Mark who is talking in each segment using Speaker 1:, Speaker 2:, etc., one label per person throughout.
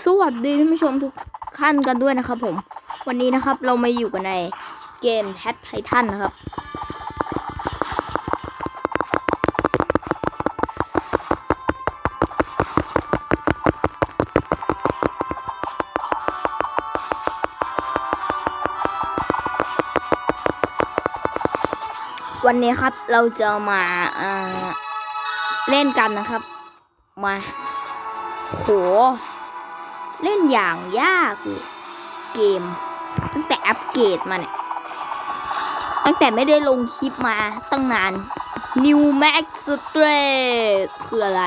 Speaker 1: สวัสดีท่านผู้ชมทุกท่านกันด้วยนะครับ ผม วันนี้นะครับเรามาอยู่กันในเกมแพทไททันนะครับ วันนี้ครับเราจะมาเอ่อเล่นกันนะครับ มาโห เล่นอย่างยากเลยเกม ตั้งแต่อัปเกรดมาเนี่ยตั้งแต่ไม่ได้ลงคลิปมาตั้งนาน New Max Straight คืออะไร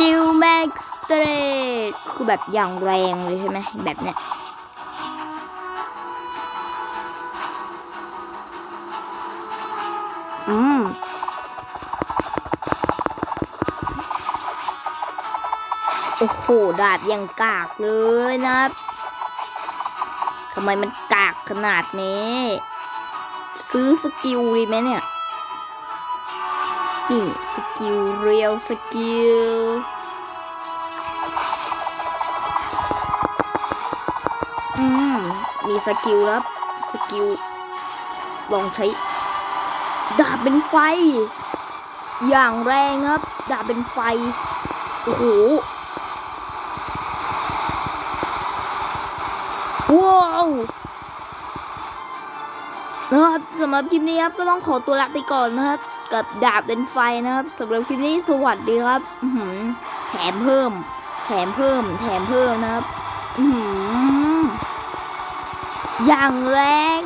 Speaker 1: New Max Straight คือแบบอย่างแรงเลยใช่ไหมแบบเนี้ยอืม โอ้โหดาบยังกากเลยนะครับทำไมมันกากขนาดนี้ ซื้อสกิลดีไหมเนี่ยนี่สกิลเรียวสกิลอืมมีสกิลแล้วสกิลลองใช้ ดาบเป็นไฟ อย่างแรงครับ ดาบเป็นไฟ โอ้โห ว้าวนะครับสำหรับคลิปนี้ครับก็ต้องขอตัวลาไปก่อนนะครับ กับดาบเป็นไฟนะครับสำหรับคลิปนี้สวัสดีครับอืแถมเพิ่ม แถมเพิ่ม แถมเพิ่มนะครับอือย่างแรง